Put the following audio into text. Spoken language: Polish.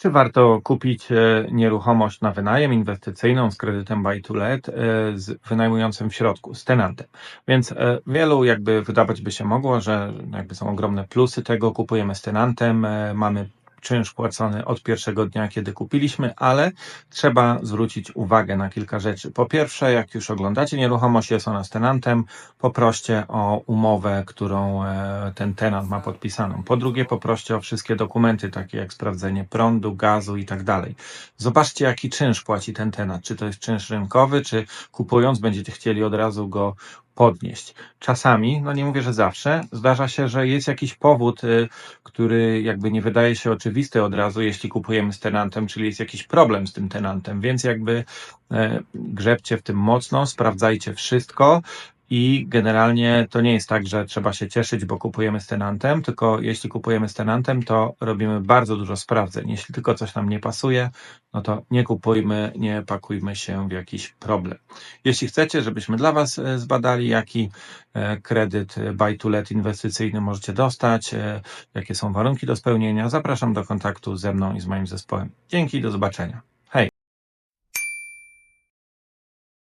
Czy warto kupić e, nieruchomość na wynajem inwestycyjną z kredytem buy to let, e, z wynajmującym w środku, z tenantem? Więc e, wielu jakby wydawać by się mogło, że jakby są ogromne plusy tego, kupujemy z tenantem, mamy czynsz płacony od pierwszego dnia, kiedy kupiliśmy, ale trzeba zwrócić uwagę na kilka rzeczy. Po pierwsze, jak już oglądacie nieruchomość, jest ona z tenantem, poproście o umowę, którą e, ten tenant ma podpisaną. Po drugie, poproście o wszystkie dokumenty, takie jak sprawdzenie prądu, gazu i tak dalej. Zobaczcie, jaki czynsz płaci ten tenant. Czy to jest czynsz rynkowy, czy kupując będziecie chcieli od razu go podnieść. Czasami, no nie mówię, że zawsze, zdarza się, że jest jakiś powód, y, który jakby nie wydaje się oczywisty od razu, jeśli kupujemy z tenantem, czyli jest jakiś problem z tym tenantem, więc jakby e, grzebcie w tym mocno, sprawdzajcie wszystko. I generalnie to nie jest tak, że trzeba się cieszyć, bo kupujemy z tenantem, tylko jeśli kupujemy z tenantem, to robimy bardzo dużo sprawdzeń. Jeśli tylko coś nam nie pasuje, no to nie kupujmy, nie pakujmy się w jakiś problem. Jeśli chcecie, żebyśmy dla Was e, zbadali, jaki e, kredyt buy to let inwestycyjny możecie dostać, e, jakie są warunki do spełnienia, zapraszam do kontaktu ze mną i z moim zespołem. Dzięki, do zobaczenia.